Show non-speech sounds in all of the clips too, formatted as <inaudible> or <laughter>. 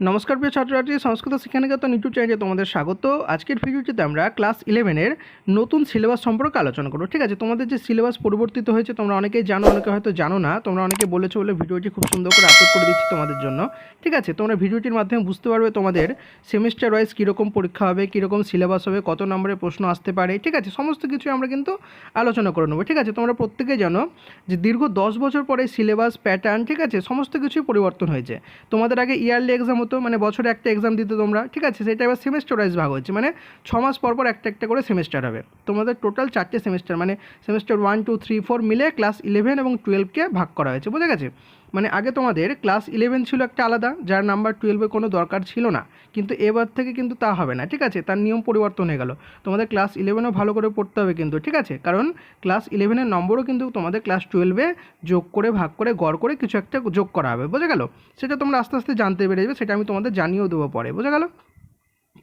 নমস্কার প্রিয় ছাত্রছাত্রী, সংস্কৃত শিক্ষানিকেতন ইউটিউব চ্যানেলে তোমাদের স্বাগত। আজকের ভিডিওটিতে আমরা ক্লাস ইলেভেনের নতুন সিলেবাস সম্পর্কে আলোচনা করব। ঠিক আছে, তোমাদের যে সিলেবাস পরিবর্তিত হয়েছে তোমরা অনেকেই জানো, অনেকে হয়তো জানো না। তোমরা অনেকে বলেছ বলে ভিডিওটি খুব সুন্দর করে আপলোড করে দিচ্ছি তোমাদের জন্য। ঠিক আছে, তোমরা ভিডিওটির মাধ্যমে বুঝতে পারবে তোমাদের সেমিস্টার ওয়াইজ কীরকম পরীক্ষা হবে, কীরকম সিলেবাস হবে, কত নম্বরের প্রশ্ন আসতে পারে। ঠিক আছে, সমস্ত কিছু আমরা কিন্তু আলোচনা করে নেব। ঠিক আছে, তোমরা প্রত্যেকেই জানো যে দীর্ঘ দশ বছর পরে সিলেবাস প্যাটার্ন ঠিক আছে, সমস্ত কিছুই পরিবর্তন হয়েছে। তোমাদের আগে ইয়ারলি এক্সাম হতো মানে বছরে একটা এক্সাম দিতে তোমরা, ঠিক আছে? সেটা এবার সেমিস্টার ওয়াইজ ভাগ হচ্ছে মানে ছ মাস পর পর একটা একটা করে সেমিস্টার হবে। তোমাদের টোটাল চারটে সেমিস্টার মানে semester one two three four মিলে ক্লাস ইলেভেন এবং টুয়েলভকে ভাগ করা হয়েছে, বুঝে গেছে? মানে আগে তোমাদের ক্লাস ইলেভেন ছিল একটা আলাদা, যার নাম্বার টুয়েলভে কোনো দরকার ছিল না। কিন্তু এবার থেকে কিন্তু তা হবে না, ঠিক আছে? তার নিয়ম পরিবর্তন হয়ে গেল। তোমাদের ক্লাস ইলেভেনও ভালো করে পড়তে হবে কিন্তু, ঠিক আছে? কারণ ক্লাস ইলেভেনের নম্বরও কিন্তু তোমাদের ক্লাস টুয়েলভে যোগ করে, ভাগ করে, গড় করে কিছু একটা যোগ করা হবে, বোঝা গেল? সেটা তোমরা আস্তে আস্তে জানতে পেরে যাবে, সেটা আমি তোমাদের জানিয়েও দেবো পরে, বোঝা গেল?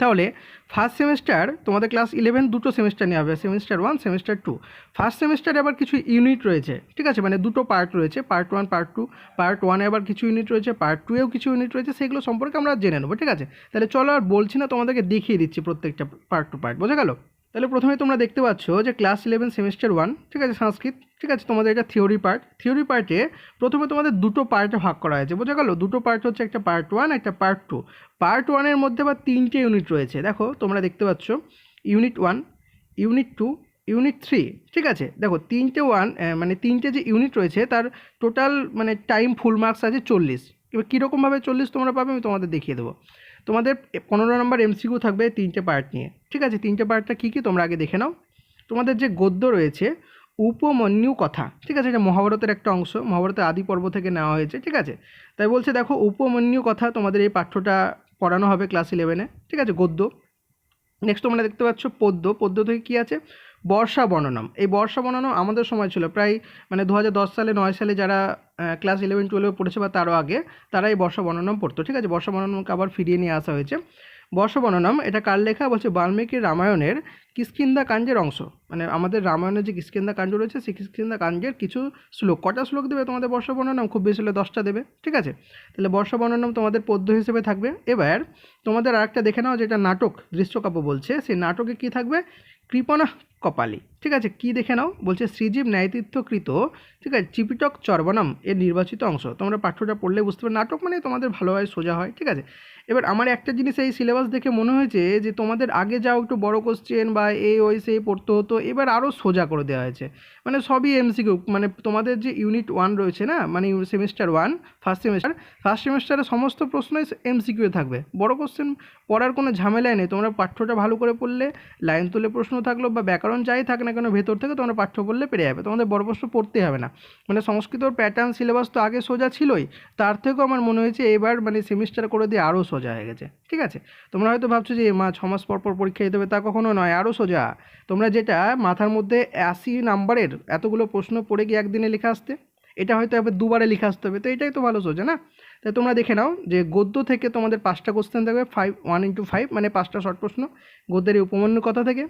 তাহলে ফার্স্ট সেমিস্টার তোমাদের ক্লাস ইলেভেন দুটো সেমিস্টার নেওয়া হবে semester one semester two first সেমিস্টারে আবার কিছু ইউনিট রয়েছে, ঠিক আছে? মানে দুটো পার্ট রয়েছে part one part two part ওয়ানে আবার কিছু ইউনিট রয়েছে পার্ট টুয়েও কিছু ইউনিট রয়েছে, সেগুলো সম্পর্কে আমরা জেনে নেব, ঠিক আছে? তাহলে চলো আর বলছি না, তোমাদেরকে দেখিয়ে দিচ্ছি প্রত্যেকটা পার্ট টু পার্ট বোঝা গেল? তাহলে প্রথমে তোমরা দেখতে পাচ্ছ যে ক্লাস ইলেভেন সেমিস্টার ওয়ান ঠিক আছে, সংস্কৃত ঠিক আছে, তোমাদের এটা থিওরি পার্ট থিওরি পার্টে প্রথমে তোমাদের দুটো পার্টে ভাগ করা হয়েছে, বোঝা গেল? দুটো পার্ট হচ্ছে একটা পার্ট ওয়ান একটা পার্ট টু পার্ট ওয়ানের মধ্যে আবার তিনটে ইউনিট রয়েছে। দেখো, তোমরা দেখতে পাচ্ছ unit one unit two unit three ঠিক আছে? দেখো, তিনটে ওয়ান মানে তিনটে যে ইউনিট রয়েছে, তার টোটাল মানে টাইম ফুল মার্কস আছে চল্লিশ। এবার কীরকমভাবে চল্লিশ তোমরা পাবে আমি তোমাদের দেখিয়ে দেবো। তোমাদের পনেরো নম্বর এমসিকিউ থাকবে তিনটে পার্ট নিয়ে। ঠিক আছে, তিনটে পার্টটা কী কী তোমরা আগে দেখে নাও। তোমাদের যে গদ্য রয়েছে উপমন্যু কথা। ঠিক আছে, এটা মহাভারতের একটা অংশ মহাভারতের আদি পর্ব থেকে নেওয়া হয়েছে, ঠিক আছে? তাই বলছে, দেখো, উপমন্যু কথা তোমাদের এই পাঠ্যটা পড়ানো হবে ক্লাস ইলেভেনে ঠিক আছে, গদ্য। নেক্সট তোমরা দেখতে পাচ্ছ পদ্য। পদ্য থেকে কী আছে? বর্ষা বর্ণনম এই বর্ষা বর্ণনম আমাদের সময় ছিল, প্রায় মানে দু হাজার দশ সালে, নয় সালে যারা ক্লাস ইলেভেন টুয়েলভে পড়েছে বা তারও আগে তারা এই বর্ষা বর্ণনম পড়তো, ঠিক আছে? বর্ষা বর্ণনমকে আবার ফিরিয়ে নিয়ে আসা হয়েছে। বর্ষ বর্ণনম এটা কার লেখা? বলছে, বাল্মীকি রামায়ণের কিষ্কিন্দা কাণ্ডের অংশ। মানে আমাদের রামায়ণের যে কিষ্কিন্দা কাণ্ড রয়েছে, সেই কিষ্কিন্দা কাণ্ডের কিছু শ্লোক, কটা শ্লোক দেবে তোমাদের বর্ষবর্ণনাম খুব বেশি হলে দশটা দেবে, ঠিক আছে? তাহলে বর্ষবর্ণনাম তোমাদের পদ্য হিসেবে থাকবে। এবার তোমাদের আরেকটা দেখে নাও, যেটা নাটক দৃশ্যকাব্য বলছে, সেই নাটকে কি থাকবে? কৃপণা কপালি। ঠিক আছে, কি দেখে নাও? বলছে, শ্রীজীব ন্যায়তীর্থকৃত, ঠিক আছে চিপিটক চর্বনম এর নির্বাচিত অংশ। তোমরা পাঠ্যটা পড়লে বুঝতে পারবে। নাটক মানে তোমাদের ভালোভাবে সোজা হয়, ঠিক আছে? এবার আমার একটা জিনিস এই সিলেবাস দেখে মনে হয়েছে যে, তোমাদের আগে যাও একটু বড় কোশ্চেন বা এ ওই সেই পড়তে হতো, এবার আরও সোজা করে দেওয়া হয়েছে। মানে সবই এমসিকিউ মানে তোমাদের যে ইউনিট ওয়ান রয়েছে না মানে semester one first semester first সেমিস্টারে সমস্ত প্রশ্নই এমসিকিউ থাকবে। বড় কোশ্চেন পড়ার কোনো ঝামেলাই নেই, তোমরা পাঠ্যটা ভালো করে পড়লে, লাইন তুলে প্রশ্ন থাকল বা ব্যাকরণ যাই থাক না কেন ভেতর থেকে তোমরা পাঠ্য পড়লে পেরে যাবে। তোমাদের বড় প্রশ্ন পড়তে হবে না। মানে সংস্কৃতর প্যাটার্ন সিলেবাস তো আগে সোজা ছিলই, তার থেকেও আমার মনে হয়েছে এবার মানে সেমিস্টার করে দিয়ে আরও সোজা হয়ে গেছে। ঠিক আছে? তোমরা হয়তো ভাবছ যে, মা ছ মাস পর পর পরীক্ষা দিতে হবে। তা কখনো নয় আরও সোজা। তোমরা যেটা মাথার মধ্যে আশি নাম্বারের এতগুলো প্রশ্ন পড়ে গিয়ে একদিনে লিখে আসতে, এটা হয়তো এবার দুবারে লিখে আসতে হবে। তো এটাই তো ভালো সোজা, না? তাই তোমরা দেখে নাও যে, গদ্য থেকে তোমাদের পাঁচটা কোশ্চেন থাকবে ফাইভ ওয়ান ইন্টু ফাইভ মানে পাঁচটা শর্ট প্রশ্ন, গদ্যের উপমান্য কথা থেকে।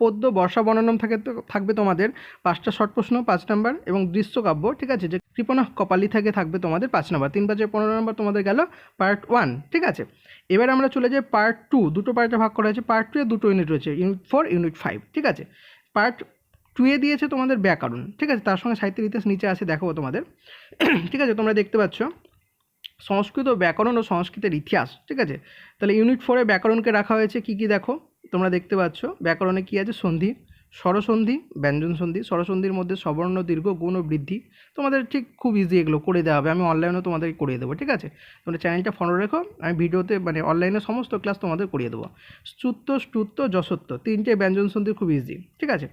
পদ্য বর্ষা বর্ণনম থাকে থাকবে তোমাদের। পাঁচটা শর্ট প্রশ্ন, পাঁচ নাম্বার এবং দৃশ্যকাব্য ঠিক আছে? যে কৃপণা কপালি থেকে থাকবে তোমাদের পাঁচ নাম্বার। তিন পাঁচে পনেরো নম্বর তোমাদের গেল পার্ট ওয়ান ঠিক আছে? এবার আমরা চলে যাই পার্ট টু দুটো পার্টে ভাগ করা হয়েছে। পার্ট টু এ দুটো ইউনিট রয়েছে ইউনিট ফোর ইউনিট ফাইভ ঠিক আছে? পার্ট টুয়ে দিয়েছে তোমাদের ব্যাকরণ, ঠিক আছে? তার সঙ্গে সাহিত্যের ইতিহাস নিচে আছে, দেখাবো তোমাদের। <clears throat> ঠিক আছে? তোমরা দেখতে পাচ্ছ। সংস্কৃত ব্যাকরণ ও সংস্কৃতের ইতিহাস, ঠিক আছে? তাহলে ইউনিট ফোরে ব্যাকরণকে রাখা হয়েছে, কী কী দেখো? তোমরা দেখতে পাচ্ছ, ব্যাকরণে কী আছে? সন্ধি, স্বরসন্ধি, ব্যঞ্জন সন্ধি। স্বরসন্ধির মধ্যে সবর্ণ, দীর্ঘ, গুণ ও বৃদ্ধি। তোমাদের ঠিক খুব ইজি এগুলো করে দেওয়া হবে। আমি অনলাইনেও তোমাদের করিয়ে দেবো, ঠিক আছে? তোমরা চ্যানেলটা ফলো রেখো। আমি ভিডিওতে মানে অনলাইনে সমস্ত ক্লাস তোমাদের করিয়ে দেবো। স্তুত্ব স্তুত্ব যশত্ব তিনটে ব্যঞ্জন সন্ধি খুব ইজি ঠিক আছে?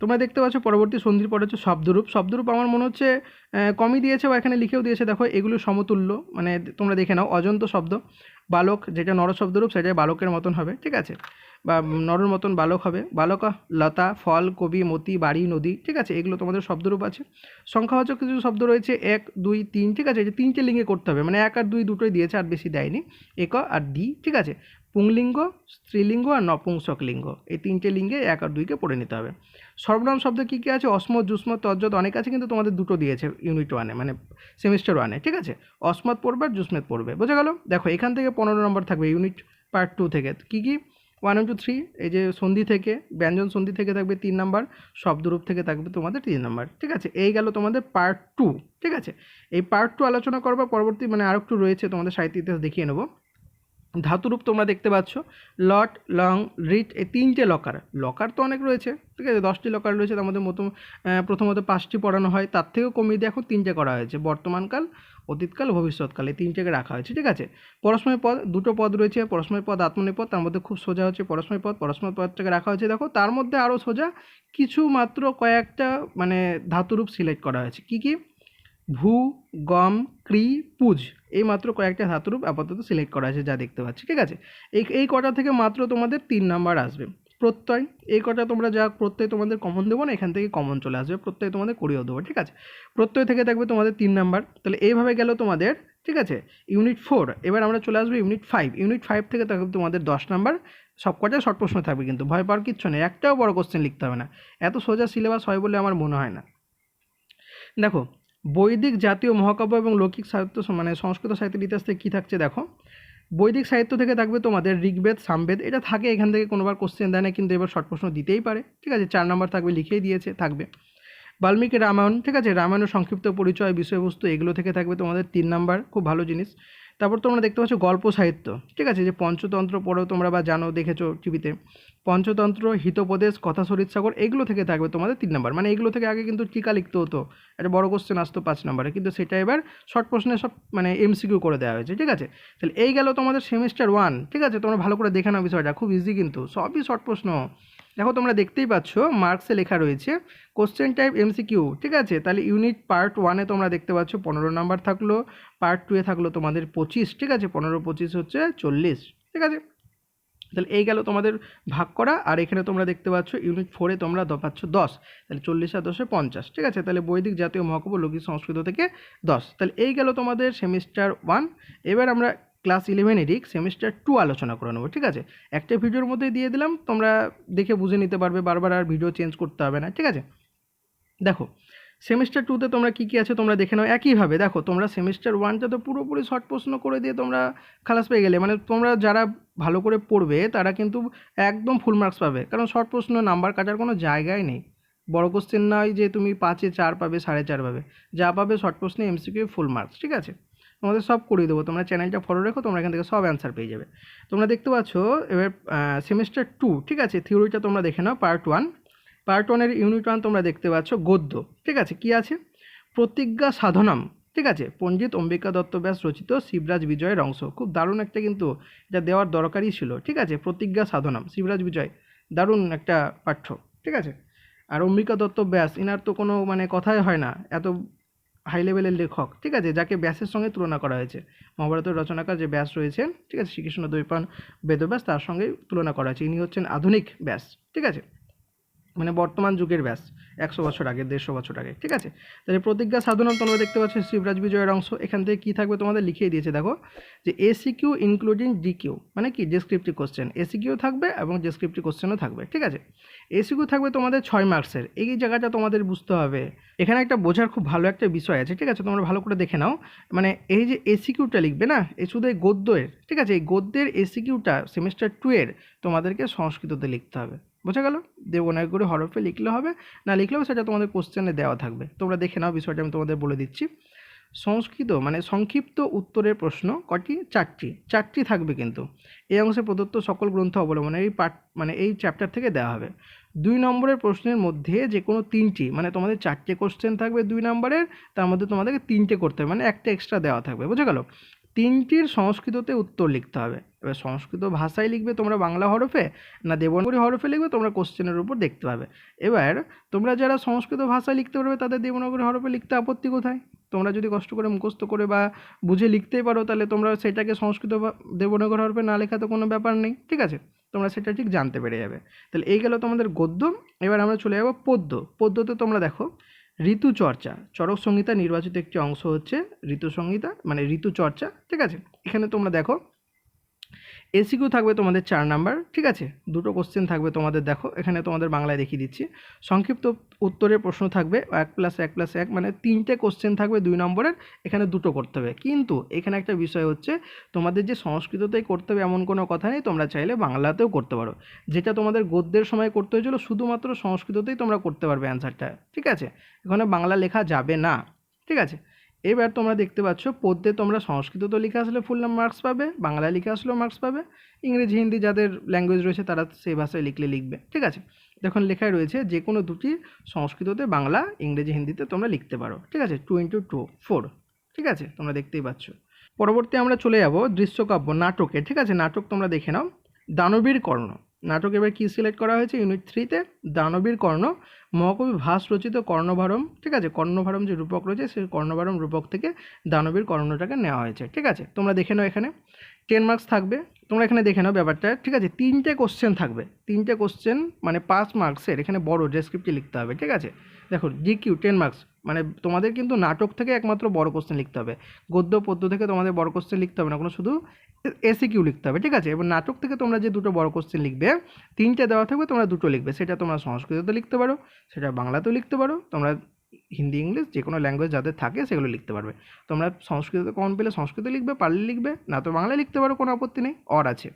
তোমরা দেখতে পাচ্ছ, পরবর্তী সন্ধির পরে হচ্ছে শব্দরূপ। শব্দরূপ আমার মনে হচ্ছে কমই দিয়েছে বা এখানে লিখেও দিয়েছে। দেখো, এগুলো সমতুল্য। মানে তোমরা দেখে নাও, অজন্ত শব্দ। বালক, যেটা নর শব্দরূপ সেটাই বালকের মতন হবে, ঠিক আছে? বা নরের মতন বালক হবে। বালক, লতা, ফল, কবি, মতি, বাড়ি, নদী, ঠিক আছে? এগুলো তোমাদের শব্দরূপ আছে। সংখ্যাবাচক কিছু শব্দ রয়েছে, এক, দুই, তিন, ঠিক আছে? যে তিনটে লিঙ্গে করতে হবে মানে এক আর দুই দুটোই দিয়েছে, আর বেশি দেয়নি। এক আর ডি, ঠিক আছে? পুংলিঙ্গ, স্ত্রীলিঙ্গ আর নপুংসক লিঙ্গ এই তিনটে লিঙ্গে এক আর দুইকে পড়ে নিতে হবে। সর্বনাম শব্দ কী কী আছে? অসমত জুসমত তজ্জত অনেক আছে কিন্তু তোমাদের দুটো দিয়েছে ইউনিট ওয়ানে মানে সেমিস্টার ওয়ানে ঠিক আছে? অসমত পড়বে আর জুসমেত পড়বে, বোঝা গেল? দেখো, এখান থেকে পনেরো নম্বর থাকবে ইউনিট পার্ট টু থেকে। কী কী? ওয়ান টু থ্রি এই যে সন্ধি থেকে, ব্যঞ্জন সন্ধি থেকে থাকবে তিন নাম্বার, শব্দরূপ থেকে থাকবে তোমাদের তিন নাম্বার, ঠিক আছে? এই গেল তোমাদের পার্ট টু ঠিক আছে? এই পার্ট টু আলোচনা করবার পরবর্তী মানে আর একটু রয়েছে, তোমাদের সাহিত্য ইতিহাস দেখিয়ে নেব। ধাতুরূপ তোমরা দেখতে পাচ্ছ। লট, লং, রিট এই তিনটে লকার লকার তো অনেক রয়েছে, ঠিক আছে? দশটি লকার রয়েছে, তার মধ্যে মতো প্রথমত পাঁচটি পড়ানো হয়। তার থেকেও কমিয়ে দিয়ে এখন তিনটে করা হয়েছে। বর্তমানকাল, অতীতকাল, ভবিষ্যৎকাল, এই তিনটেকে রাখা হয়েছে, ঠিক আছে? পরস্ময় পদ, দুটো পদ রয়েছে পরস্ময় পদ আত্মনিপদ পদ, তার মধ্যে খুব সোজা হচ্ছে পরস্ময় পদ। পরস্ময় পদটাকে রাখা হয়েছে, দেখো, তার মধ্যে আরও সোজা কিছু মাত্র কয়েকটা মানে ধাতুরূপ সিলেক্ট করা হয়েছে। কী কী? ভূ, গম ক্রি পুজ এই মাত্র কয়েকটা ধাতুরূপ আপাতত সিলেক্ট করা আছে যা দেখতে পাচ্ছি, ঠিক আছে? এই এই কটা থেকে মাত্র তোমাদের তিন নাম্বার আসবে। প্রত্যয়, এই কটা তোমরা যা প্রত্যয় তোমাদের কমন দেবো না, এখান থেকে কমন চলে আসবে, প্রত্যয় তোমাদের করিয়েও দেবো, ঠিক আছে? প্রত্যয় থেকে থাকবে তোমাদের তিন নাম্বার তাহলে এইভাবে গেল তোমাদের, ঠিক আছে? ইউনিট ফোর এবার আমরা চলে আসব ইউনিট ফাইভ ইউনিট ফাইভ থেকে থাকবে তোমাদের দশ নাম্বার সব কটা শর্ট প্রশ্ন থাকবে কিন্তু, ভয় পাওয়ার কিচ্ছু নেই, একটাও বড় কোশ্চেন লিখতে হবে না। এত সোজা সিলেবাস হয় বলে আমার মনে হয় না। দেখো বৈদিক জাতীয় মহাকাব্য এবং লৌকিক সাহিত্য মানে সংস্কৃত সাহিত্যের ইতিহাস থেকে কী থাকছে দেখো? বৈদিক সাহিত্য থেকে থাকবে তোমাদের ঋগ্বেদ, সামবেদ, এটা থাকে এখান থেকে কোনোবার কোশ্চেন দেয় না, কিন্তু এবার শর্ট প্রশ্ন দিতেই পারে। ঠিক আছে, চার নম্বর থাকবে, লিখেই দিয়েছে, থাকবে। বাল্মীকি রামায়ণ, ঠিক আছে, রামায়ণের সংক্ষিপ্ত পরিচয়, বিষয়বস্তু, এগুলো থেকে থাকবে তোমাদের তিন নাম্বার খুব ভালো জিনিস। তারপর তোমরা দেখতে পাচ্ছ গল্প সাহিত্য, ঠিক আছে? যে পঞ্চতন্ত্র পড়েও তোমরা বা জানো, দেখেছ টিভিতে। পঞ্চতন্ত্র, হিতোপদেশ, কথা সাগর, এগুলো থেকে থাকবে তোমাদের তিন নাম্বার। মানে এগুলো থেকে আগে কিন্তু টিকা লিখতে হতো। একটা বড় কোশ্চেন আসতো পাঁচ নাম্বারে। কিন্তু সেটা এবার শর্ট প্রশ্নে সব মানে এমসিকিউ করে দেওয়া হয়েছে, ঠিক আছে? তাহলে এই গেল তোমাদের সেমিস্টার ওয়ান ঠিক আছে? তোমরা ভালো করে দেখে নাও বিষয়টা, খুব ইজি কিন্তু। সবই শর্ট প্রশ্ন। দেখো, তোমরা দেখতেই পাচ্ছ, মার্কসে লেখা রয়েছে কোশ্চেন টাইপ এমসিকিউ ঠিক আছে? তাহলে ইউনিট পার্ট ওয়ানে তোমরা দেখতে পাচ্ছ, পনেরো নাম্বার থাকল পার্ট টুয়ে থাকল তোমাদের পঁচিশ, ঠিক আছে? পনেরো, পঁচিশ হচ্ছে চল্লিশ, ঠিক আছে? তাহলে এই গেল তোমাদের ভাগ করা, আর এখানে তোমরা দেখতে পাচ্ছ ইউনিট ফোরে তোমরা পাচ্ছ দশ, তাহলে চল্লিশ আর দশে পঞ্চাশ, ঠিক আছে? তাহলে বৈদিক জাতীয় মহাকাব্য লৌকিক সংস্কৃত থেকে দশ, তাহলে এই গেল তোমাদের সেমিস্টার ওয়ান এবার আমরা ক্লাস ইলেভেন এডিক সেমিস্টার টু আলোচনা করে নেব, ঠিক আছে? একটা ভিডিওর মধ্যে দিয়ে দিলাম, তোমরা দেখে বুঝে নিতে পারবে, বারবার আর ভিডিও চেঞ্জ করতে হবে না, ঠিক আছে? দেখো সেমিস্টার টুতে তোমরা কী কী আছে তোমরা দেখে নাও, একইভাবে দেখো, তোমরা সেমিস্টার ওয়ানটা তো পুরোপুরি শর্ট প্রশ্ন করে দিয়ে তোমরা খালাস পেয়ে গেলে মানে তোমরা যারা ভালো করে পড়বে, তারা কিন্তু একদম ফুল মার্কস পাবে, কারণ শর্ট প্রশ্ন নাম্বার কাটার কোনো জায়গায় নেই। বড় কোশ্চেন নয় যে তুমি পাঁচে চার পাবে, সাড়ে চার পাবে, যা পাবে শর্ট প্রশ্নে এমসিকিউ ফুল মার্কস ঠিক আছে? তোমাদের সব করিয়ে দেবো। তোমরা চ্যানেলটা ফলো রেখো, তোমরা এখান থেকে সব অ্যান্সার পেয়ে যাবে। তোমরা দেখতে পাচ্ছ, এবার সেমিস্টার টু ঠিক আছে? থিওরিটা তোমরা দেখে নাও পার্ট ওয়ান পার্ট ওয়ানের ইউনিট ওয়ান তোমরা দেখতে পাচ্ছ, গদ্য, ঠিক আছে? কি আছে? প্রতিজ্ঞা সাধনাম, ঠিক আছে? পণ্ডিত অম্বিকা দত্ত ব্যাস রচিত শিবরাজ বিজয়ের অংশ। খুব দারুণ একটা কিন্তু এটা দেওয়ার দরকারই ছিল, ঠিক আছে? প্রতিজ্ঞা সাধনাম, শিবরাজ বিজয়, দারুণ একটা পাঠ্য, ঠিক আছে? আর অম্বিকা দত্ত ব্যাস, ইনার তো কোনো মানে কথাই হয় না। এত হাই লেভেলের লেখক, ঠিক আছে, যাকে ব্যাসের সঙ্গে তুলনা করা হয়েছে। মহাভারতের রচনাকার যে ব্যাস রয়েছেন, ঠিক আছে, শ্রীকৃষ্ণ দৈপান বেদব্যাস, তার সঙ্গে তুলনা করা হয়েছে। ইনি হচ্ছেন আধুনিক ব্যাস, ঠিক আছে। মানে বর্তমান যুগের ব্যাস, একশো বছর আগে, দেড়শো বছর আগে, ঠিক আছে? তাহলে প্রতিজ্ঞা সাধনা তোমরা দেখতে পাচ্ছ, শিবরাজ বিজয়ের অংশ। এখান থেকে কী থাকবে তোমাদের? লিখিয়ে দিয়েছে, দেখো। যে AC Q including D Q মানে কি? ডেসক্রিপটিভ কোশ্চেন এসি কিউ থাকবে এবং ডেসক্রিপটিভ কোশ্চেনও থাকবে, ঠিক আছে? এসি কিউ থাকবে তোমাদের ছয় মার্কসের। এই জায়গাটা তোমাদের বুঝতে হবে। এখানে একটা বোঝার খুব ভালো একটা বিষয় আছে, ঠিক আছে? তোমরা ভালো করে দেখে নাও। মানে এই যে এসি কিউটা লিখবে না? এই শুধু এই গদ্যের, ঠিক আছে? এই গদ্যের এসি কিউটা সেমিস্টার টু এর তোমাদেরকে সংস্কৃততে লিখতে হবে। বোঝা গেল? দেবনাগরী হরফে লিখলে হবে, না লিখলেও সেটা তোমাদের কোশ্চেনে দেওয়া থাকবে। তোমরা দেখে নাও বিষয়টা, আমি তোমাদের বলে দিচ্ছি। সংস্কৃত মানে সংক্ষিপ্ত উত্তরের প্রশ্ন কটি? চারটি। চারটি থাকবে কিন্তু। এই অংশে প্রদত্ত সকল গ্রন্থ অবলম্বনে এই পাঠ মানে এই চ্যাপ্টার থেকে দেওয়া হবে। দুই নম্বরের প্রশ্নের মধ্যে যে কোনো তিনটি মানে তোমাদের চারটে কোশ্চেন থাকবে দুই নম্বরের, তার মধ্যে তোমাদেরকে তিনটে করতে হবে মানে একটা এক্সট্রা দেওয়া থাকবে। বুঝে গেল? তিনটির সংস্কৃততে উত্তর লিখতে হবে। এবার সংস্কৃত ভাষায় লিখবে তোমরা বাংলা হরফে, না দেবনাগরী হরফে লিখবে তোমরা কোশ্চেনের উপর দেখতে পাবে। এবার তোমরা যারা সংস্কৃত ভাষায় লিখতে পারবে, তাদের দেবনাগরী হরফে লিখতে আপত্তি কোথায়? তোমরা যদি কষ্ট করে মুখস্থ করে বা বুঝে লিখতেই পারো, তাহলে তোমরা সেটাকে সংস্কৃত দেবনাগরী হরফে না লেখা তো কোনো ব্যাপার নেই, ঠিক আছে? তোমরা সেটা ঠিক জানতে পেরে যাবে। তাহলে এই গেল তোমাদের গদ্য। এবার আমরা চলে যাব পদ্য। পদ্যতে তোমরা দেখো ঋতুচর্চা চরক সংহিতা নির্বাচিত একটি অংশ হচ্ছে ঋতুসংহিতা মানে ঋতুচর্চা ঠিক আছে? এখানে তোমরা দেখো এসিকিউ থাকবে তোমাদের চার নাম্বার, ঠিক আছে? দুটো কোশ্চেন থাকবে তোমাদের, দেখো, এখানে তোমাদের বাংলায় দেখিয়ে দিচ্ছি। সংক্ষিপ্ত উত্তরের প্রশ্ন থাকবে, এক প্লাস এক প্লাস এক মানে তিনটে কোশ্চেন থাকবে দুই নম্বরের, এখানে দুটো করতে হবে। কিন্তু এখানে একটা বিষয় হচ্ছে, তোমাদের যে সংস্কৃততেই করতে হবে এমন কোনো কথা নেই, তোমরা চাইলে বাংলাতেও করতে পারো। যেটা তোমাদের গদ্যের সময় করতে হয়েছিল, শুধুমাত্র সংস্কৃততেই তোমরা করতে পারবে অ্যান্সারটা ঠিক আছে? এখানে বাংলা লেখা যাবে না, ঠিক আছে? এবার তোমরা দেখতে পাচ্ছ, পদ্যে তোমরা সংস্কৃত তো লিখে আসলে ফুল মার্কস পাবে বাংলা লিখে আসলেও মার্কস পাবে, ইংরেজি, হিন্দি যাদের ল্যাঙ্গুয়েজ রয়েছে তারা সেই ভাষায় লিখলে লিখবে, ঠিক আছে? দেখুন লেখায় রয়েছে যে কোনো দুটি সংস্কৃততে বাংলা, ইংরেজি, হিন্দিতে তোমরা লিখতে পারো, ঠিক আছে? টু ইন্টু টু ফোর ঠিক আছে? তোমরা দেখতেই পাচ্ছ। পরবর্তী আমরা চলে যাব দৃশ্যকাব্য নাটকে ঠিক আছে? নাটক তোমরা দেখে নাও, দানবীর কর্ণ। নাটক এবার কী সিলেক্ট করা হয়েছে? ইউনিট থ্রিতে দানবীর কর্ণ, মহাকবি ভাস রচিত কর্ণভারম, ঠিক আছে? কর্ণভারম যে রূপক রয়েছে সেই কর্ণভারম রূপক থেকে দানবীর কর্ণটাকে নেওয়া হয়েছে, ঠিক আছে? তোমরা দেখে নাও এখানে। টেন মার্কস থাকবে। তোমরা এখানে দেখে নাও ব্যাপারটা, ঠিক আছে? তিনটে কোশ্চেন থাকবে। তিনটে কোশ্চেন মানে পাঁচ মার্কসের এখানে বড় ডেসক্রিপ্টে লিখতে হবে, ঠিক আছে? দেখো জিকিউ টেন মার্কস মানে তোমাদের কিন্তু নাটক থেকে একমাত্র বড় কোশ্চেন লিখতে হবে। গদ্য, পদ্য থেকে তোমাদের বড় কোশ্চেন লিখতে হবে না, কোনো শুধু এসি কিউ লিখতে হবে, ঠিক আছে? এবার নাটক থেকে তোমরা যে দুটো বড় কোশ্চেন লিখবে, তিনটে দেওয়া থাকবে, তোমরা দুটো লিখবে। সেটা তোমরা সংস্কৃততে লিখতে পারো, সেটা বাংলাতেও লিখতে পারো, তোমরা হিন্দি, ইংলিশ, যে কোনো ল্যাঙ্গুয়েজ যাদের থাকে সেগুলো লিখতে পারবে। তোমরা সংস্কৃততে কমন পেলে সংস্কৃত লিখবে, পারলে লিখবে, না তো বাংলায় লিখতে পারো, কোনো আপত্তি নেই অর আছে।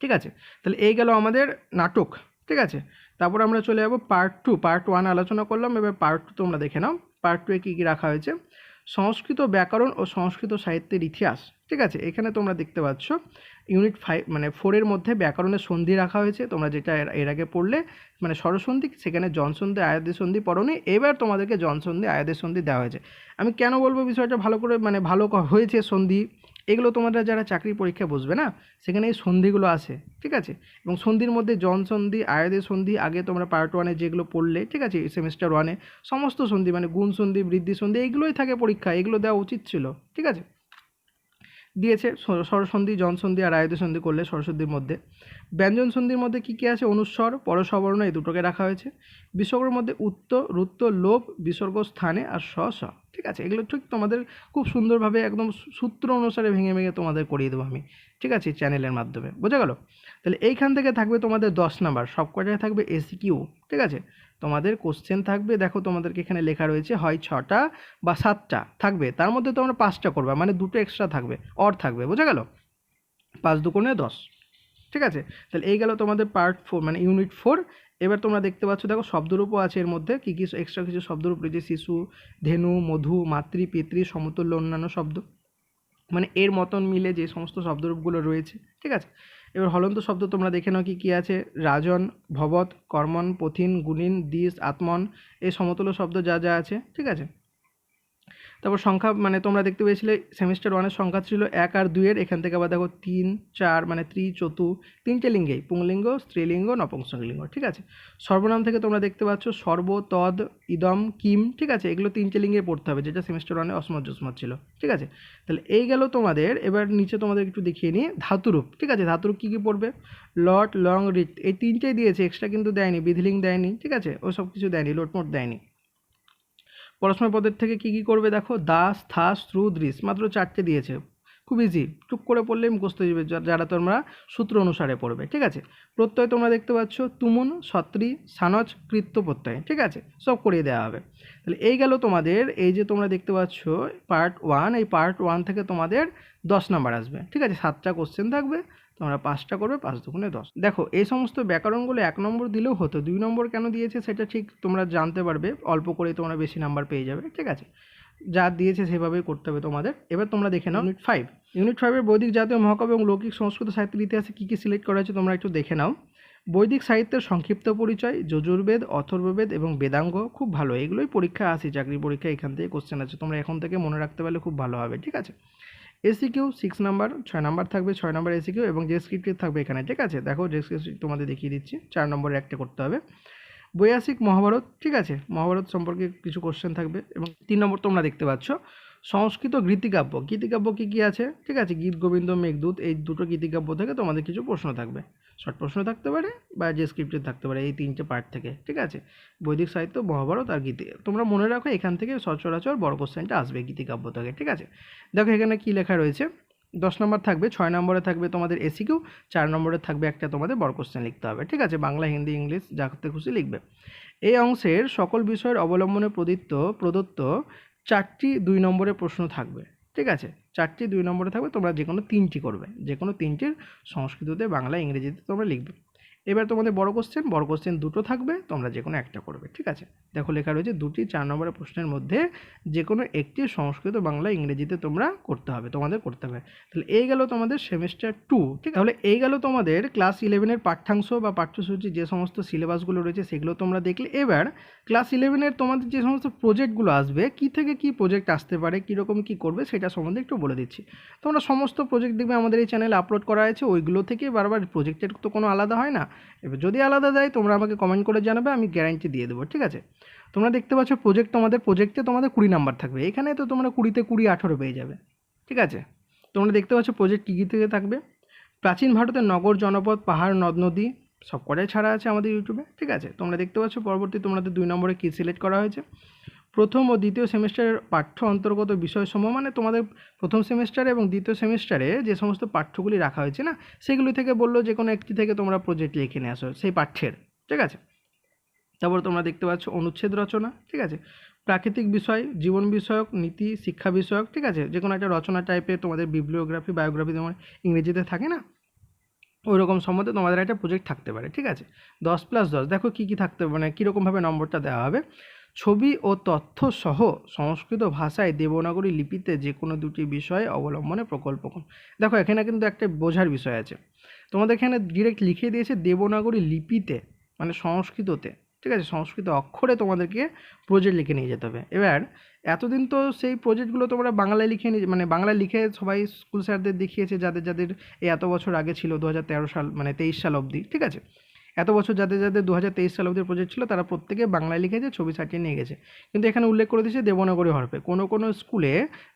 ঠিক আছে? তাহলে এই গেল আমাদের নাটক, ঠিক আছে? তারপর আমরা চলে যাব পার্ট টু পার্ট ওয়ান আলোচনা করলাম, এবার পার্ট টু তোমরা দেখে নাও। পার্ট টুয়ে কী কী রাখা হয়েছে? সংস্কৃত ব্যাকরণ ও সংস্কৃত সাহিত্যের ইতিহাস, ঠিক আছে? এখানে তোমরা দেখতে পাচ্ছ ইউনিট ফাইভ মানে ফোরের মধ্যে ব্যাকরণের সন্ধি রাখা হয়েছে। তোমরা যেটা এর- আগে পড়লে মানে স্বরসন্ধি, সেখানে জনসন্ধি, আয়াদের সন্ধি পড়নি। এবার তোমাদেরকে জনসন্ধি, আয়াদের সন্ধি দেওয়া হয়েছে। আমি কেন বলব বিষয়টা ভালো করে মানে ভালো হয়েছে সন্ধি? এগুলো তোমরা যারা চাকরি পরীক্ষা বসবে না, সেখানে এই সন্ধিগুলো আসে, ঠিক আছে? এবং সন্ধির মধ্যে জন সন্ধি, আয়াদের সন্ধি, আগে তোমরা পার্ট ওয়ানে যেগুলো পড়লে, ঠিক আছে? সেমিস্টার ওয়ানে সমস্ত সন্ধি মানে গুণ সন্ধি, বৃদ্ধি সন্ধি, এইগুলোই থাকে পরীক্ষা এগুলো দেওয়া উচিত ছিল, ঠিক আছে? দিয়েছে স্বর- স্বরসন্ধি, জনসন্ধি আর আয়ুধ সন্ধি করলে সরস্বতীর মধ্যে। ব্যঞ্জন সন্ধির মধ্যে কী কী আছে? অনুস্বর, পরসবর্ণ এই দুটোকে রাখা হয়েছে। বিসর্গের মধ্যে উত্ত, রুত্ত লোভ বিসর্গ স্থানে আর স স। ঠিক আছে? এগুলো ঠিক তোমাদের খুব সুন্দরভাবে একদম সূত্র অনুসারে ভেঙে ভেঙে তোমাদের করিয়ে দেবো আমি। ঠিক আছে? চ্যানেলের মাধ্যমে। বোঝা গেল? তাহলে এইখান থেকে থাকবে তোমাদের দশ নাম্বার। সব কটায় থাকবে এসি কিউ ঠিক আছে? তোমাদের কোশ্চেন থাকবে, দেখো তোমাদেরকে এখানে লেখা রয়েছে, হয় ছটা বা সাতটা থাকবে। তার মধ্যে তোমরা পাঁচটা করবে মানে দুটো এক্সট্রা থাকবে অর থাকবে, বোঝা গেল? পাঁচ দুকোণে দশ, ঠিক আছে? তাহলে এই গেল তোমাদের পার্ট ফোর মানে ইউনিট ফোর এবার তোমরা দেখতে পাচ্ছ, দেখো শব্দরূপও আছে এর মধ্যে, কী কী এক্সট্রা কিছু শব্দরূপ রয়েছে, শিশু, ধেনু, মধু, মাতৃ, পিতৃ, সমতুল্য, অন্যান্য শব্দ। মানে এর মতন মিলে যে সমস্ত শব্দরূপগুলো রয়েছে, ঠিক আছে? এবার হলন্ত শব্দ তোমরা দেখে নাও কি, কী আছে। রাজন ভবত কর্মন, পথিন, গুণিন, দিস, আত্মন এই সমতুল্য শব্দ যা যা আছে, ঠিক আছে? তারপর সংখ্যা মানে তোমরা দেখতে পেয়েছিলে সেমিস্টার ওয়ানের সংখ্যা ছিল এক আর দুইয়ের, এখান থেকে আবার দেখো তিন, চার মানে ত্রি, চতু, তিনটে লিঙ্গেই, পুংলিঙ্গ, স্ত্রীলিঙ্গ, নপুংসকলিঙ্গ, ঠিক আছে? সর্বনাম থেকে তোমরা দেখতে পাচ্ছ সর্ব, তদ, ইদম, কিম, ঠিক আছে? এগুলো তিনটে লিঙ্গে পড়তে হবে, যেটা সেমিস্টার ওয়ানে অসমত জসমত ছিল, ঠিক আছে? তাহলে এই গেল তোমাদের, এবার নিচে তোমাদের একটু দেখিয়ে নিই, ধাতুরূপ, ঠিক আছে? ধাতুরূপ কী কী পড়বে? লট লং, রিট, এই তিনটেই দিয়েছে এক্সট্রা কিন্তু দেয়নি বিধিলিং দেয়নি, ঠিক আছে? ও সব কিছু দেয়নি, লোটমোট দেয়নি। পড়াশোনা পদের থেকে কি কি করবে দেখো? দাস, থাস ত্রু দৃশ মাত্র চারটে দিয়েছে। খুব ইজি টুক করে পড়লেই মুখস্থ যাবে যারা তোমরা সূত্র অনুসারে পড়বে, ঠিক আছে? প্রত্যয় তোমরা দেখতে পাচ্ছ, তুমুন, সত্রি, সানজ, কৃত্য প্রত্যয়, ঠিক আছে? সব করিয়ে দেওয়া হবে। তাহলে এই গেল তোমাদের, এই যে তোমরা দেখতে পাচ্ছ পার্ট ওয়ান এই পার্ট ওয়ান থেকে তোমাদের দশ নাম্বার আসবে, ঠিক আছে? সাতটা কোশ্চেন থাকবে তোমরা পাঁচটা করবে, পাঁচ দুগুণে দশ। দেখো, এই সমস্ত ব্যাকরণগুলো এক নম্বর দিলেও হতো। দুই নম্বর কেন দিয়েছে সেটা ঠিক তোমরা জানতে পারবে। অল্প করেই তোমরা বেশি নাম্বার পেয়ে যাবে, ঠিক আছে? যা দিয়েছে সেভাবেই করতে হবে তোমাদের। এবার তোমরা দেখে নাও ইউনিট ফাইভ ইউনিট ফাইভের বৈদিক জাতীয় মহাকাব্য এবং লৌকিক সংস্কৃত সাহিত্যের ইতিহাসে কী কী সিলেক্ট করা হয়েছে তোমরা একটু দেখে নাও। বৈদিক সাহিত্যের সংক্ষিপ্ত পরিচয়, যজুর্বেদ, অথর্ববেদ এবং বেদাঙ্গ খুব ভালো। এগুলোই পরীক্ষা আসে, চাকরি পরীক্ষা এখান থেকে কোশ্চেন আছে তোমরা এখন থেকে মনে রাখতে পারলে খুব ভালো হবে, ঠিক আছে? A C Q six number ছয় নাম্বার থাকবে, ছয় নাম্বার এসি কিউ এবং ডেসক্রিপটিভ থাকবে এখানে, ঠিক আছে? দেখো ডেসক্রিপটিভ স্ক্রিপ্ট তোমাদের দেখিয়ে দিচ্ছি, চার নম্বরে একটা করতে হবে। বৈয়াসিক মহাভারত, ঠিক আছে? মহাভারত সম্পর্কে কিছু কোশ্চেন থাকবে এবং তিন নম্বর তোমরা দেখতে পাচ্ছ। সংস্কৃত গীতিকাব্য। গীতিকাব্য কী কী আছে? ঠিক আছে, গীত, গোবিন্দ মেঘদূত এই দুটো গীতিকাব্য থেকে তোমাদের কিছু প্রশ্ন থাকবে। শর্ট প্রশ্ন থাকতে পারে বা যে স্ক্রিপ্টে থাকতে পারে, এই তিনটে পার্ট থেকে, ঠিক আছে? বৈদিক সাহিত্য, মহাভারত আর গীতি। তোমরা মনে রাখো, এখান থেকে সচরাচর বড় কোশ্চেনটা আসবে গীতিকাব্য থেকে, ঠিক আছে? দেখো, এখানে কী লেখা রয়েছে? দশ নম্বর থাকবে, ছয় নম্বরে থাকবে তোমাদের এসিকিউ চার নম্বরে থাকবে একটা তোমাদের বড় কোশ্চেন লিখতে হবে, ঠিক আছে? বাংলা, হিন্দি, ইংলিশ যাতে খুশি লিখবে। এই অংশের সকল বিষয়ের অবলম্বনে প্রদত্ত প্রদত্ত চারটি দুই নম্বরের প্রশ্ন থাকবে, ঠিক আছে? চারটি দুই নম্বরে থাকবে, তোমরা যে কোনো তিনটি করবে যে কোনো তিনটির সংস্কৃততে বাংলা, ইংরেজিতে তোমরা লিখবে। এবার তোমাদের বড় কোশ্চেন বড় কোশ্চেন দুটো থাকবে, তোমরা যে কোনো একটা করবে, ঠিক আছে? দেখো, লেখা রয়েছে দুটি চার নম্বরের প্রশ্নের মধ্যে যে কোনো একটি সংস্কৃত বাংলা ইংরেজিতে তোমরা করতে হবে, তোমাদের করতে হবে। তাহলে এই গেল তোমাদের সেমিস্টার টু ঠিক তাহলে এই গেল তোমাদের ক্লাস ইলেভেনের পাঠ্যাংশ বা পাঠ্যসূচি, যে সমস্ত সিলেবাসগুলো রয়েছে সেগুলো তোমরা দেখলে। এবার ক্লাস ইলেভেনের তোমাদের যে সমস্ত প্রজেক্টগুলো আসবে, কি থেকে কি প্রজেক্ট আসতে পারে কীরকম কী করবে, সেটা সম্বন্ধে একটু বলে দিচ্ছি। তোমরা সমস্ত প্রজেক্ট দেখবে আমাদের এই চ্যানেলে আপলোড করা হয়েছে ওইগুলো থেকে বারবার প্রজেক্টের তো কোনো আলাদা হয় না। এবার যদি আলাদা দেয় তোমরা আমাকে কমেন্ট করে জানাবে, আমি গ্যারান্টি দিয়ে দেবো, ঠিক আছে? তোমরা দেখতে পাচ্ছ প্রজেক্ট তোমাদের প্রজেক্টে তোমাদের কুড়ি নাম্বার থাকবে। এখানে তো তোমরা কুড়িতে কুড়ি আঠেরো পেয়ে যাবে, ঠিক আছে? তোমরা দেখতে পাচ্ছ প্রজেক্ট কী কী থেকে থাকবে? প্রাচীন ভারতের নগর জনপদ, পাহাড়, নদ, নদী, সব কটাই ছাড়া আছে আমাদের ইউটিউবে ঠিক আছে? তোমরা দেখতে পাচ্ছ পরবর্তী তোমাদের দুই নম্বরে কী সিলেক্ট করা হয়েছে? প্রথম ও দ্বিতীয় সেমিস্টারের পাঠ্য অন্তর্গত বিষয়সমূহ মানে তোমাদের প্রথম সেমিস্টারে এবং দ্বিতীয় সেমিস্টারে যে সমস্ত পাঠ্যগুলি রাখা হয়েছে না, সেগুলি থেকে বলল যে কোনো একটি থেকে তোমরা প্রজেক্ট লিখে নিয়ে আসো, সেই পাঠ্যের, ঠিক আছে? তারপর তোমরা দেখতে পাচ্ছ অনুচ্ছেদ রচনা, ঠিক আছে? প্রাকৃতিক বিষয়, জীবন বিষয়ক, নীতি, শিক্ষা বিষয়ক, ঠিক আছে? যে কোনো একটা রচনা টাইপের তোমাদের বিবলিওগ্রাফি বায়োগ্রাফি তোমার ইংরেজিতে থাকে না? ওই রকম সম্বন্ধে তোমাদের একটা প্রজেক্ট থাকতে পারে, ঠিক আছে? দশ প্লাস দশ, দেখো কী কী থাকতে মানে কীরকমভাবে নম্বরটা দেওয়া হবে। ছবি ও তথ্য সহ সংস্কৃত ভাষায় দেবনাগরী লিপিতে যে কোনো দুটি বিষয়ে অবলম্বনে প্রকল্প দেখো, এখানে কিন্তু একটা বোঝার বিষয় আছে। তোমাদের এখানে ডিরেক্ট লিখে দিয়েছে দেবনাগরী লিপিতে মানে সংস্কৃততে। ঠিক আছে? সংস্কৃত অক্ষরে তোমাদেরকে প্রজেক্ট লিখে নিয়ে যেতে হবে। এবার, এতদিন তো সেই প্রজেক্টগুলো তোমরা বাংলায় লিখে নিয়ে মানে বাংলায় লিখে সবাই স্কুল স্যারদের দেখিয়েছে, যাদের যাদের এই এত বছর আগে ছিল, দু হাজার তেরো সাল মানে তেইশ সাল অবধি। ঠিক আছে? এত বছর যাদের যাদের দু হাজার তেইশ সাল অবধি প্রজেক্ট ছিল, তারা প্রত্যেকে বাংলায় লিখেছে ছবি সাটিয়ে নিয়ে গেছে। কিন্তু এখানে উল্লেখ করে দিয়েছে দেবনগরী হরফে। কোনো কোনো স্কুলে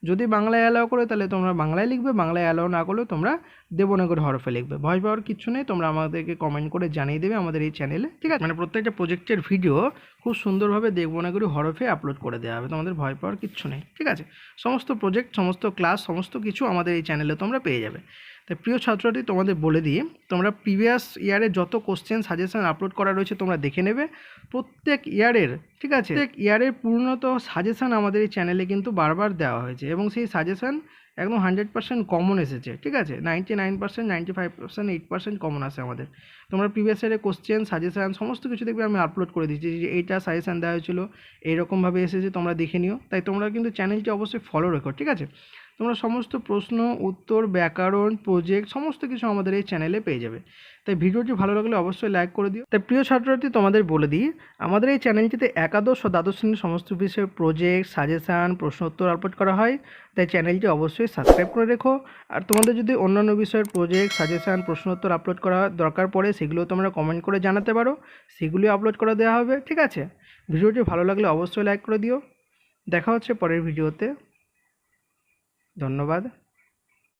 যদি বাংলায় অ্যালাও করে, তাহলে তোমরা বাংলায় লিখবে, বাংলায় অ্যালাও না করলেও তোমরা দেবনাগরী হরফে লিখবে। ভয় পাওয়ার কিছু নেই, তোমরা আমাদেরকে কমেন্ট করে জানিয়ে দেবে আমাদের এই চ্যানেলে ঠিক আছে? মানে প্রত্যেকটা প্রজেক্টের ভিডিও খুব সুন্দরভাবে দেবনাগরী হরফে আপলোড করে দেওয়া হবে, তোমাদের ভয় পাওয়ার কিচ্ছু নেই। ঠিক আছে? সমস্ত প্রজেক্ট সমস্ত ক্লাস সমস্ত কিছু আমাদের এই চ্যানেলে তোমরা পেয়ে যাবে। তাই প্রিয় ছাত্রটি তোমাদের বলে দিই তোমরা প্রিভিয়াস ইয়ারে যত কোশ্চেন সাজেশন আপলোড করা রয়েছে তোমরা দেখে নেবে। প্রত্যেক ইয়ারের ঠিক আছে? প্রত্যেক ইয়ারের পূর্ণত সাজেশন আমাদের এই চ্যানেলে কিন্তু বারবার দেওয়া হয়েছে এবং সেই সাজেশন একদম হান্ড্রেড পার্সেন্ট কমন এসেছে ঠিক আছে? Ninety nine percent ninety five percent eight percent common আসে আমাদের। তোমরা প্রিভিয়াস ইয়ারে কোশ্চেন সাজেশান সমস্ত কিছু দেখবে আমি আপলোড করে দিচ্ছি যে এইটা সাজেশান দেওয়া হয়েছিল এইরকমভাবে এসেছে তোমরা দেখে নিও। তাই তোমরা কিন্তু চ্যানেলটি অবশ্যই ফলো রেখো ঠিক আছে? তোমরা সমস্ত প্রশ্ন, উত্তর, ব্যাকরণ প্রজেক্ট সমস্ত কিছু আমাদের এই চ্যানেলে পেয়ে যাবে। তাই ভিডিওটি ভালো লাগলে অবশ্যই লাইক করে দিও। তাই প্রিয় ছাত্রছাত্রী, তোমাদের বলে দিই, আমাদের এই চ্যানেলটিতে একাদশ ও দ্বাদশ শ্রেণির সমস্ত বিষয়ে প্রজেক্ট সাজেশান প্রশ্ন উত্তর আপলোড করা হয়। তাই চ্যানেলটি অবশ্যই সাবস্ক্রাইব করে রেখো। আর তোমাদের যদি অন্যান্য বিষয়ের প্রজেক্ট সাজেশান প্রশ্ন উত্তর আপলোড করা দরকার পড়ে, সেগুলো তোমরা কমেন্ট করে জানাতে পারো। সেগুলি আপলোড করে দেওয়া হবে, ঠিক আছে? ভিডিওটি ভালো লাগলে অবশ্যই লাইক করে দিও। দেখা হচ্ছে পরের ভিডিওতে ধন্যবাদ।